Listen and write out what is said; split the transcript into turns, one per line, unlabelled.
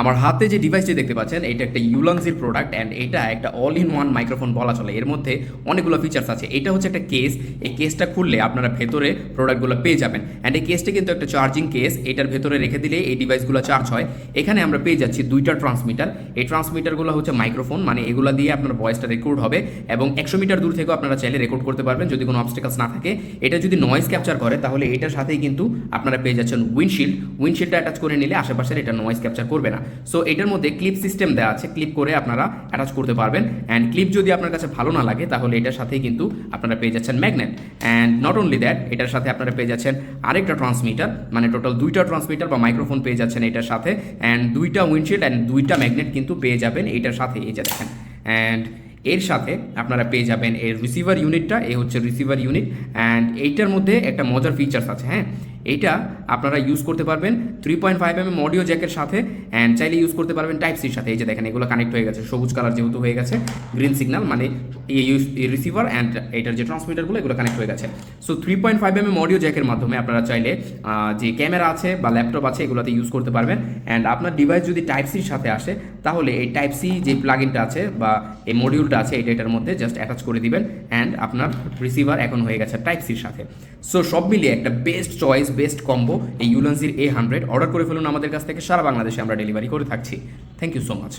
আমার হাতে যে ডিভাইসটি দেখতে পাচ্ছেন এটা একটা ইউলাংসির প্রোডাক্ট অ্যান্ড এটা একটা অল ইন ওয়ান মাইক্রোফোন বলা চলে। এর মধ্যে অনেকগুলো ফিচার্স আছে। এটা হচ্ছে একটা কেস এই কেসটা খুললে আপনারা ভেতরে প্রোডাক্টগুলো পেয়ে যাবেন। অ্যান্ড এই কেসটা কিন্তু একটা চার্জিং কেস এটার ভেতরে রেখে দিলে এই ডিভাইসগুলো চার্জ হয়। এখানে আমরা পেয়ে যাচ্ছি দুইটা ট্রান্সমিটার এই ট্রান্সমিটারগুলো হচ্ছে মাইক্রোফোন মানে এগুলো দিয়ে আপনার ভয়েসটা রেকর্ড হবে এবং একশো মিটার দূর থেকেও আপনারা চাইলে রেকর্ড করতে পারবেন যদি কোনো অবস্টেকালস না থাকে। এটা যদি নয়েজ ক্যাপচার করে, তাহলে এটার সাথেই কিন্তু আপনারা পেয়ে যাচ্ছেন উইন্ডশিল্ড উইন্ডশিল্ডটা অ্যাটাচ করে নিলে আশেপাশের এটা নয়েজ ক্যাপচার করবে না। সো এটার মধ্যে ক্লিপ সিস্টেম দেওয়া আছে। ক্লিপ করে আপনারা অ্যাটাচ করতে পারবেন। অ্যান্ড ক্লিপ যদি আপনার কাছে ভালো না লাগে, তাহলে এটার সাথেই কিন্তু আপনারা পেয়ে যাচ্ছেন magnet and not only that এটার সাথে আপনারা পেয়ে যাচ্ছেন আরেকটা ট্রান্সমিটার মানে টোটাল দুইটা ট্রান্সমিটার বা মাইক্রোফোন পেয়ে যাচ্ছেন এটার সাথে। অ্যান্ড দুইটা উইন্ডশিল্ড অ্যান্ড দুইটা ম্যাগনেট কিন্তু পেয়ে যাবেন এটার সাথে, এই যাচ্ছেন অ্যান্ড এর সাথে আপনারা পেয়ে যাবেন এর রিসিভার ইউনিটটা এ হচ্ছে রিসিভার ইউনিট অ্যান্ড এইটার মধ্যে একটা মজার ফিচার্স আছে হ্যাঁ? এইটা আপনারা ইউজ করতে পারবেন three point five M M audio জ্যাকের সাথে অ্যান্ড চাইলে ইউজ করতে পারবেন টাইপ সির সাথে। এই যে দেখেন, এগুলো কানেক্ট হয়ে গেছে, সবুজ কালার যেহেতু হয়ে গেছে গ্রিন সিগন্যাল মানে এই রিসিভার অ্যান্ড এটার যে ট্রান্সমিটারগুলো এগুলো কানেক্ট হয়ে গেছে। So three point five M M audio জ্যাকের মাধ্যমে আপনারা চাইলে যে ক্যামেরা আছে বা ল্যাপটপ আছে, এগুলোতে ইউজ করতে পারবেন। অ্যান্ড আপনার ডিভাইস যদি টাইপ সির সাথে আসে, তাহলে এই টাইপ সি যে প্লাগিনটা আছে বা এই মডিউলটা আছে এটা এটার মধ্যে জাস্ট অ্যাটাচ করে দিবেন। অ্যান্ড আপনার রিসিভার এখন হয়ে গেছে টাইপ সির সাথে। সো সব মিলিয়ে একটা বেস্ট চয়েস বেস্ট কম্বো এই ইউলেন্সির এ হান্ড্রেড অর্ডার করে ফেলুন আমাদের কাছ থেকে। সারা বাংলাদেশে আমরা ডেলিভারি করে থাকছি। Thank you so much